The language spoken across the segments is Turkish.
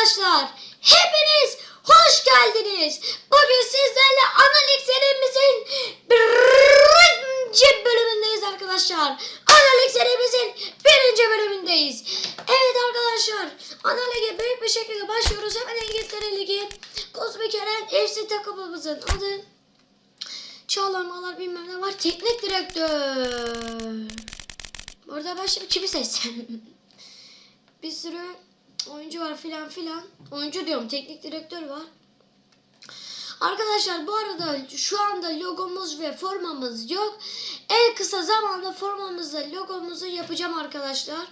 Arkadaşlar hepiniz hoş geldiniz. Bugün sizlerle analik serimizin birinci bölümündeyiz arkadaşlar. Analik serimizin birinci bölümündeyiz. Evet arkadaşlar Analig'e büyük bir şekilde başlıyoruz. Hemen İngiltere Ligi. Kozmik Eren FC takımımızın adı. Çağlar Malar bilmem ne var. Teknik direktör. Burada şimdi kimi seçsem? bir sürü oyuncu var filan filan. Oyuncu diyorum teknik direktör var. Arkadaşlar bu arada şu anda logomuz ve formamız yok. En kısa zamanda formamızla logomuzu yapacağım arkadaşlar.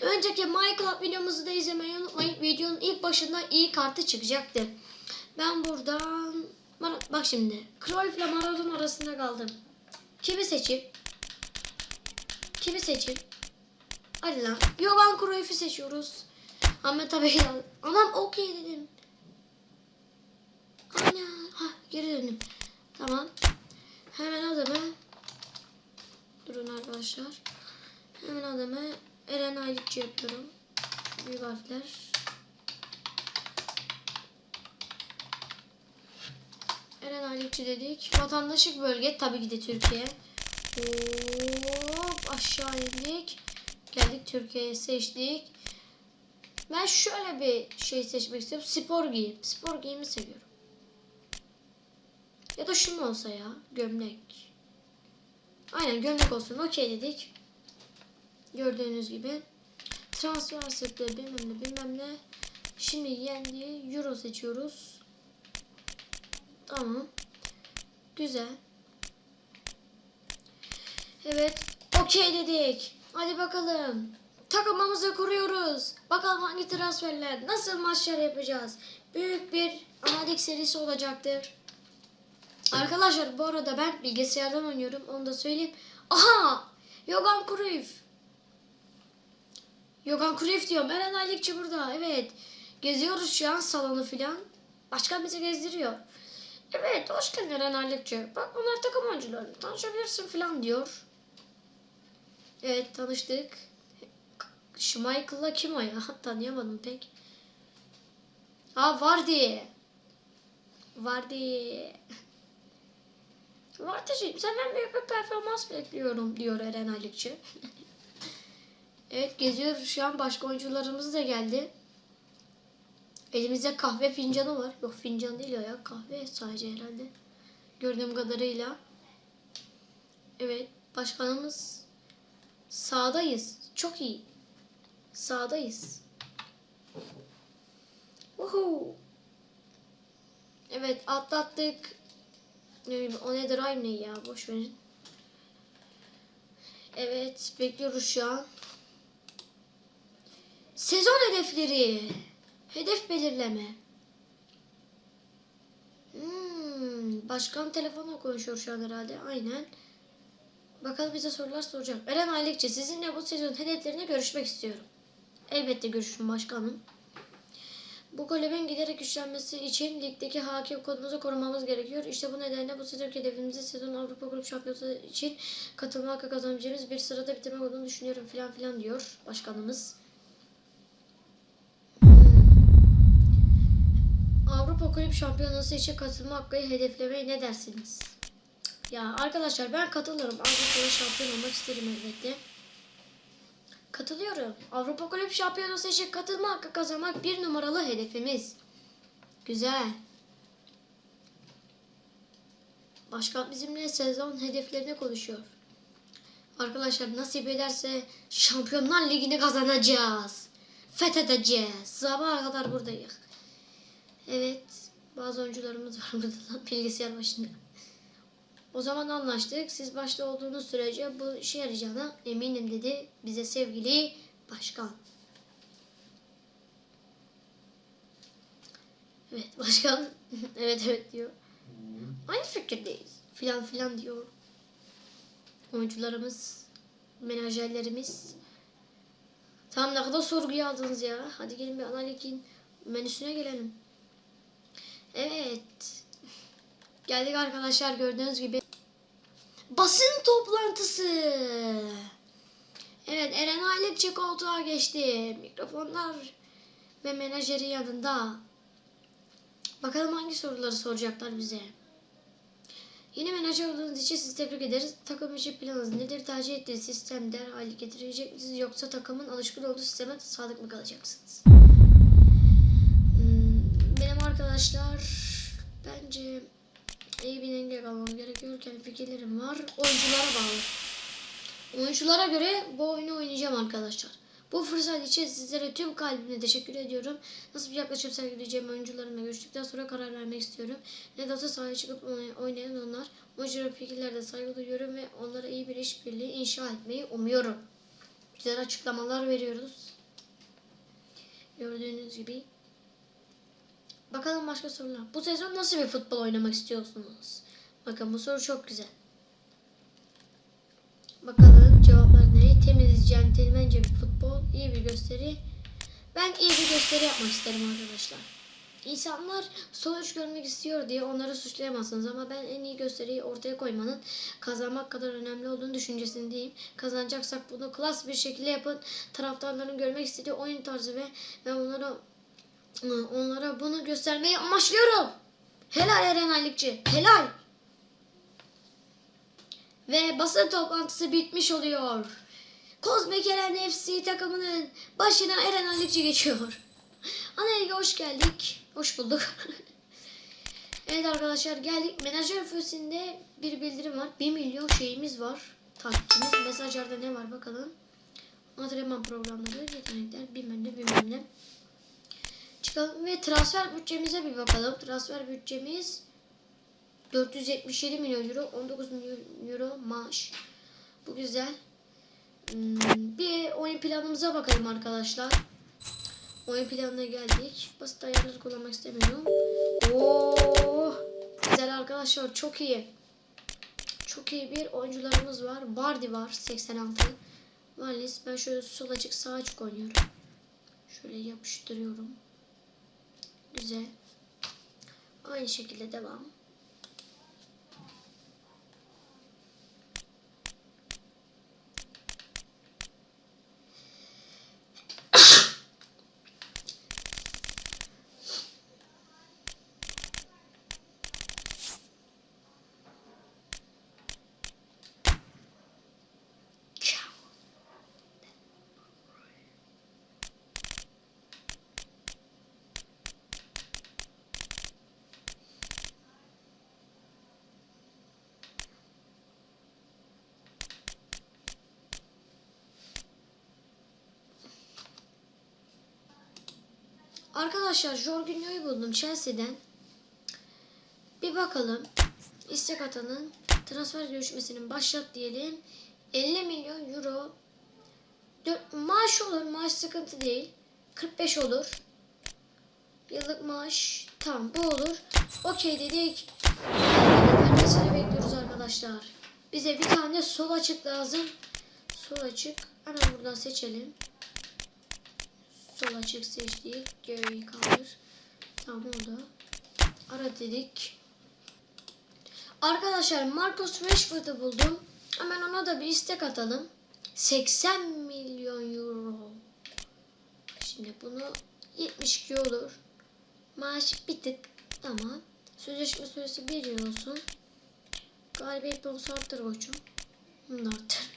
Önceki Minecraft videomuzu da izlemeyi unutmayın. Videonun ilk başında iyi kartı çıkacaktı. Ben buradan bak şimdi Cruyff ile Maradona arasında kaldım. Kimi seçeyim? Kimi seçeyim? Hadi lan. Johan Cruyff'u seçiyoruz. Ahmet tabii ki de- Anam okey dedim. Ana. Ha geri döndüm. Tamam. Hemen adımı. Durun arkadaşlar. Hemen adımı Eren Aylıkçı yapıyorum. Büyük harfler. Eren Aylıkçı dedik. Vatandaşlık bölge tabii ki de Türkiye. Hop aşağı indik. Geldik Türkiye'ye seçtik. Ben şöyle bir şey seçmek istiyorum. Spor giyim. Spor giyimi seviyorum. Ya da şu mu olsa ya? Gömlek. Aynen gömlek olsun. Okey dedik. Gördüğünüz gibi. Transfer sıklığı bilmem ne bilmem ne. Şimdi yendi. Euro seçiyoruz. Tamam. Güzel. Evet. Okey dedik. Hadi bakalım. Takımımızı kuruyoruz. Bakalım hangi transferler, nasıl maçlar yapacağız. Büyük bir analik serisi olacaktır. Arkadaşlar bu arada ben bilgisayardan oynuyorum. Onu da söyleyeyim. Aha! Jogan Cruyff. Jogan Cruyff diyorum. Eren Aylıkçı burada. Evet. Geziyoruz şu an salonu filan. Başkan bizi gezdiriyor. Evet hoş geldin Eren Aylıkçı. Bak onlar takım oyuncuları. Tanışabilirsin filan diyor. Evet tanıştık. Schmeichel'la kim o ya? Tanıyamadım pek. Ha Vardy. Vardy. Vardy'ciğim senden büyük bir performans bekliyorum diyor Eren Aylıkçı. evet geziyoruz şu an başka oyuncularımız da geldi. Elimizde kahve fincanı var. Yok fincan değil ya kahve sadece herhalde. Gördüğüm kadarıyla. Evet başkanımız sağdayız. Çok iyi. Sağdayız. Uhu. Evet atlattık. O nedir aynı ya boş verin. Evet bekliyoruz şu an. Sezon hedefleri. Hedef belirleme. Hmm, başkan telefonla konuşuyor şu an herhalde. Aynen. Bakalım bize sorular soracak. Eren Aylıkçı sizinle bu sezon hedeflerine görüşmek istiyorum. Elbette görüşün başkanım. Bu kulübün giderek güçlenmesi için ligdeki hakim konumuzu korumamız gerekiyor. İşte bu nedenle bu sezon hedefimizi sezon Avrupa Grup Şampiyonası için katılma hakkı kazanabileceğimiz bir sırada bitirmek olduğunu düşünüyorum filan filan diyor başkanımız. Avrupa Kulüp Şampiyonası için katılma hakkı hedeflemeye ne dersiniz? Ya arkadaşlar ben katılırım. Avrupa'da şampiyon olmak isterim elbette. Katılıyorum. Avrupa Kulüp Şampiyonası için katılma hakkı kazanmak bir numaralı hedefimiz. Güzel. Başkan bizimle sezon hedeflerini konuşuyor. Arkadaşlar nasip ederse Şampiyonlar Ligi'ni kazanacağız. Fethedeceğiz. Sabaha kadar buradayız. Evet. Bazı oyuncularımız var burada bilgisayar başında. O zaman anlaştık. Siz başta olduğunuz sürece bu işe yarayacağına eminim dedi bize sevgili başkan. Evet başkan evet evet diyor. Aynı fikirdeyiz. Filan filan diyor. Oyuncularımız, menajerlerimiz. Tamam ne kadar sorguya aldınız ya. Hadi gelin bir analikin menüsüne gelelim. Evet. Geldik arkadaşlar gördüğünüz gibi. Basın toplantısı. Evet Eren Aylıkçı koltuğa geçti. Mikrofonlar ve menajeri yanında. Bakalım hangi soruları soracaklar bize. Yeni menajer olduğunuz için sizi tebrik ederiz. Takım içi planınız nedir? Tercih ettiğiniz sistem derhal getirecek misiniz? Yoksa takımın alışkın olduğu sisteme sadık mı kalacaksınız? Hmm, Benim arkadaşlar bence iyi bir denge kalmam fikirlerim var. Oyunculara bağlı. Oyunculara göre bu oyunu oynayacağım arkadaşlar. Bu fırsat için sizlere tüm kalbimle teşekkür ediyorum. Nasıl bir yaklaşım sergileyeceğim oyuncularımla görüştükten sonra karar vermek istiyorum. Ne de olsa sahaya çıkıp oynay- oynayan onlar. Oyuncuların fikirlerine saygı duyuyorum ve onlara iyi bir işbirliği inşa etmeyi umuyorum. Güzel açıklamalar veriyoruz. Gördüğünüz gibi. Bakalım başka sorular. Bu sezon nasıl bir futbol oynamak istiyorsunuz? Bakın bu soru çok güzel. Bakalım cevaplar ne? Temiz, centilmence bir futbol, iyi bir gösteri. Ben iyi bir gösteri yapmak isterim arkadaşlar. İnsanlar sonuç görmek istiyor diye onları suçlayamazsınız ama ben en iyi gösteriyi ortaya koymanın kazanmak kadar önemli olduğunu düşüncesindeyim. Kazanacaksak bunu klas bir şekilde yapın. Taraftarların görmek istediği oyun tarzı ve ben onlara onlara bunu göstermeyi amaçlıyorum. Helal Eren Aylıkçı. Helal. Ve basın toplantısı bitmiş oluyor. Kozmik Eren FC takımının başına Eren Aylıkçı geçiyor. Anelge hoş geldik. Hoş bulduk. evet arkadaşlar geldik. Menajer füsünde bir bildirim var. 1 milyon şeyimiz var. Takipçimiz. Mesajlarda ne var bakalım. Antrenman programları, yetenekler, bilmem ne bilmem ne. Çıkalım ve transfer bütçemize bir bakalım. Transfer bütçemiz 477 milyon euro, 19 milyon euro maaş. Bu güzel. Hmm, Bir oyun planımıza bakalım arkadaşlar. Oyun planına geldik. Basit ayarları kullanmak istemiyorum. Oo, güzel arkadaşlar çok iyi. Çok iyi bir oyuncularımız var. Bardi var 86. Valis ben şöyle sol açık sağ açık oynuyorum. Şöyle yapıştırıyorum. Güzel. Aynı şekilde devam. Arkadaşlar Jorginho'yu buldum Chelsea'den. Bir bakalım. İstek atanın transfer görüşmesinin başlat diyelim. 50 milyon euro. Dört, maaş olur. Maaş sıkıntı değil. 45 olur. Yıllık maaş. Tamam bu olur. Okey dedik. Vermesini bekliyoruz arkadaşlar. Bize bir tane sol açık lazım. Sol açık. Hemen buradan seçelim. Sol açık seçtik. Geriyi kaldır. Tamam oldu. Ara dedik. Arkadaşlar Marcus Rashford'u buldum. Hemen ona da bir istek atalım. 80 milyon euro. Şimdi bunu 72 olur. Maaş bir tık. Tamam. Sözleşme süresi 1 yıl olsun. Galibiyet bonusu arttır koçum. Bunu da arttır.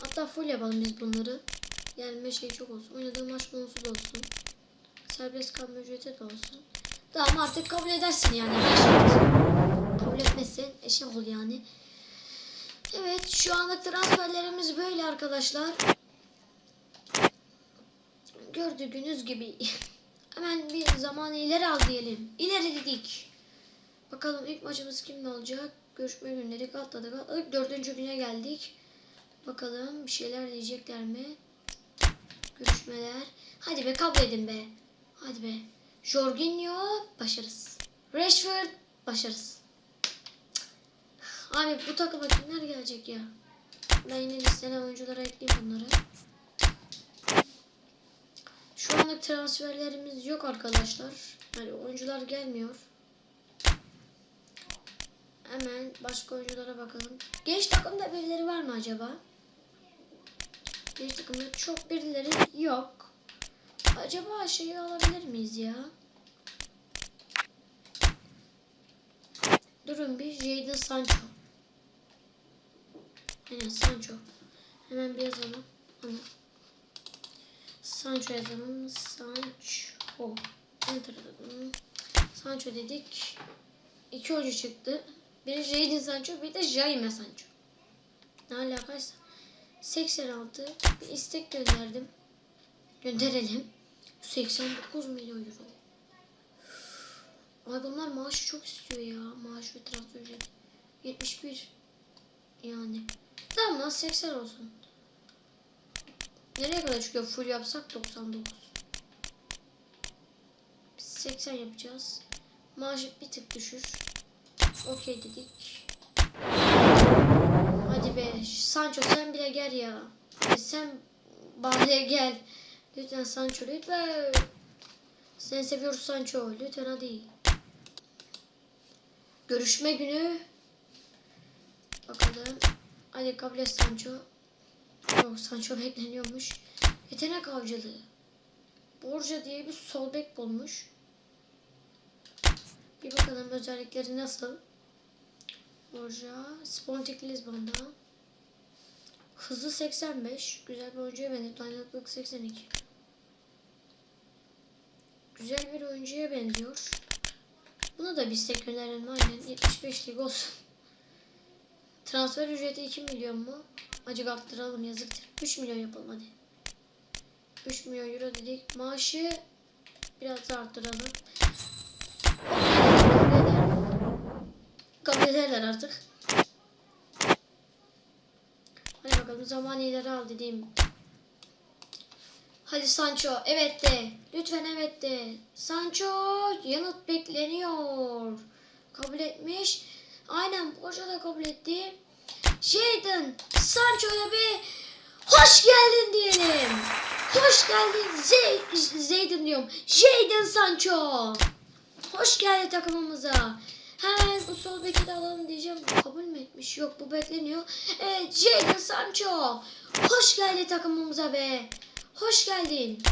Hatta full yapalım biz bunları. Gelme şey çok olsun. Oynadığı maç bonusu da olsun. Serbest kalma ücreti de olsun. Tamam artık kabul edersin yani. Kabul etmezsen eşek ol yani. Evet şu anlık transferlerimiz böyle arkadaşlar. Gördüğünüz gibi. Hemen bir zamanı ileri al diyelim. İleri dedik. Bakalım ilk maçımız kimle olacak? Görüşme günleri atladık atladık. Dördüncü güne geldik. Bakalım bir şeyler diyecekler mi? Görüşmeler. Hadi be kabul edin be. Hadi be. Jorginho başarız. Rashford başarız. Abi bu takıma kimler gelecek ya? Ben yine listene oyunculara ekleyeyim bunları. Şu anlık transferlerimiz yok arkadaşlar. Yani oyuncular gelmiyor. Hemen başka oyunculara bakalım. Genç takımda birileri var mı acaba? Genç takımda çok birileri yok. Acaba şeyi alabilir miyiz ya? Durun bir Jadon Sancho. Aynen Sancho. Hemen bir yazalım. Ana. Sancho yazalım. Sancho. Enter edelim. Sancho dedik. İki oyuncu çıktı. Biri Jadon Sancho, bir de Jaime Sancho. Ne alakaysa. 86 bir istek gönderdim. Gönderelim. 89 milyon euro. Ay bunlar maaşı çok istiyor ya. Maaş ve transfer ücreti. 71. Yani. Tamam lan 80 olsun. Nereye kadar çıkıyor? Full yapsak 99. Biz 80 yapacağız. Maaşı bir tık düşür. Okey dedik. Be. Sancho sen bile gel ya. Hadi sen bari gel. Lütfen Sancho lütfen. Seni seviyoruz Sancho. Lütfen hadi. Görüşme günü. Bakalım. Hadi kabul et Sancho. Yok Sancho bekleniyormuş. Yetenek avcılığı. Borja diye bir sol bek bulmuş. Bir bakalım özellikleri nasıl. Borja. Spontik Lisbon'da. Hızı 85. Güzel bir oyuncuya benziyor. Dayanıklılık 82. Güzel bir oyuncuya benziyor. Buna da bir istek gönderelim aynen. 75 lig olsun. Transfer ücreti 2 milyon mu? Acık arttıralım yazıktır. 3 milyon yapalım hadi. 3 milyon euro dedik. Maaşı biraz da arttıralım. Kabul ederler artık. Hadi bakalım zaman ileri al dediğim. Hadi Sancho evet de. Lütfen evet de. Sancho yanıt bekleniyor. Kabul etmiş. Aynen Borja da kabul etti. Jadon Sancho'ya bir hoş geldin diyelim. Hoş geldin Zey Zeydan diyorum. Jadon Sancho. Hoş geldin takımımıza. Hemen bu sol beki de alalım diyeceğim. Kabul mü etmiş? Yok bu bekleniyor. Evet Jadon Sancho. Hoş geldin takımımıza be. Hoş geldin.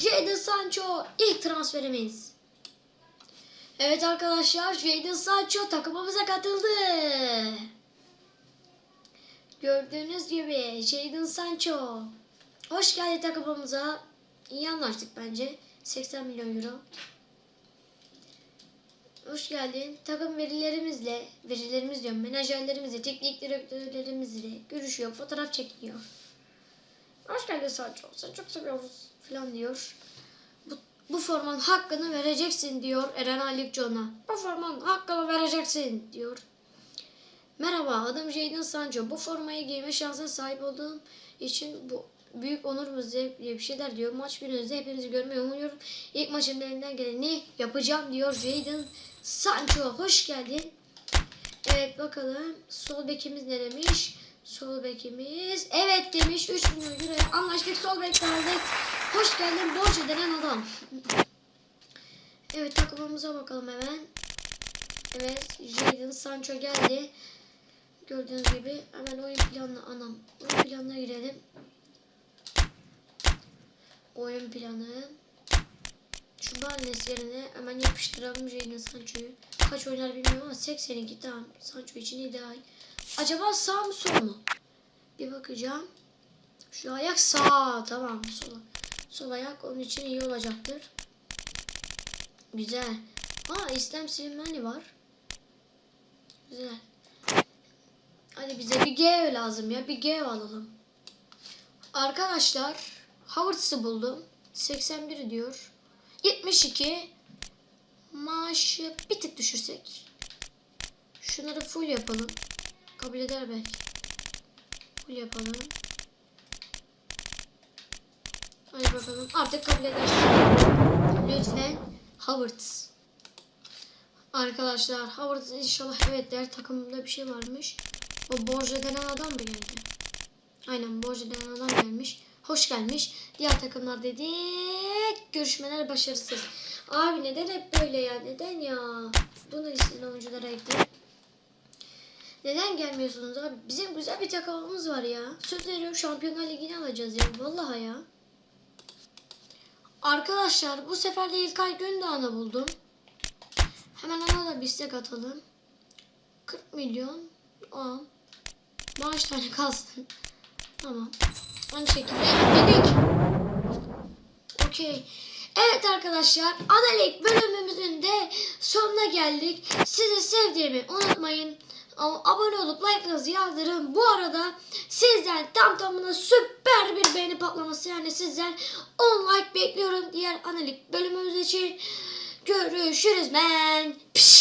Jadon Sancho ilk transferimiz. Evet arkadaşlar Jadon Sancho takımımıza katıldı. Gördüğünüz gibi Jadon Sancho. Hoş geldin takımımıza. İyi anlaştık bence. 80 milyon euro. Hoş geldin. Takım verilerimizle, verilerimiz diyorum, menajerlerimizle, teknik direktörlerimizle görüşüyor, fotoğraf çekiliyor. Hoş geldin Sancho. Seni çok seviyoruz falan diyor. Bu, bu formanın hakkını vereceksin diyor Eren Alikcan'a. Bu formanın hakkını vereceksin diyor. Merhaba adım Jadon Sancho. Bu formayı giyme şansına sahip olduğum için bu büyük onurumuz diye bir şeyler diyor. Maç gününüzde hepinizi görmeyi umuyorum. İlk maçımda elimden geleni yapacağım diyor Jadon Sancho. Hoş geldin. Evet bakalım sol bekimiz ne demiş? Sol bekimiz evet demiş 3 milyon euroya anlaştık sol bekte aldık. Hoş geldin Borja denen adam. evet takımımıza bakalım hemen. Evet Jadon Sancho geldi. Gördüğünüz gibi hemen oyun planına anam. Oyun planına girelim. Oyun planı. Barnes yerine hemen yapıştıralım Jadon Sancho'yu. Kaç oynar bilmiyorum ama 82 tamam. Sancho için ideal. Acaba sağ mı sol mu? Bir bakacağım. Şu ayak sağ. Tamam sol. Sol ayak onun için iyi olacaktır. Güzel. Aa İslam Slimani var. Güzel. Hadi bize bir G lazım ya. Bir G alalım. Arkadaşlar Howard'sı buldum. 81 diyor. 72 maaşı bir tık düşürsek. Şunları full yapalım. Kabul eder belki. Full yapalım. Hadi bakalım. Artık kabul edersin. Lütfen Howard's. Arkadaşlar Howard's inşallah evet der takımında bir şey varmış. O Borja denen adam mı geldi? Aynen Borja denen adam gelmiş. Hoş gelmiş. Diğer takımlar dedik. Görüşmeler başarısız. Abi neden hep böyle ya? Neden ya? Bunu listeli oyunculara ekle. Neden gelmiyorsunuz abi? Bizim güzel bir takımımız var ya. Söz veriyorum Şampiyonlar Ligi'ni alacağız ya. Vallahi ya. Arkadaşlar bu sefer de İlkay Gündoğan'ı buldum. Hemen ona da bir istek atalım. 40 milyon. 10. Maaş tane kalsın. Tamam. Aynı şekilde dedik. Okey. Evet arkadaşlar Analik bölümümüzün de sonuna geldik. Sizi sevdiğimi unutmayın. Abone olup like'ınızı yağdırın. Bu arada sizden tam tamına süper bir beğeni patlaması yani sizden 10 like bekliyorum diğer analik bölümümüz için. Görüşürüz ben. Piş.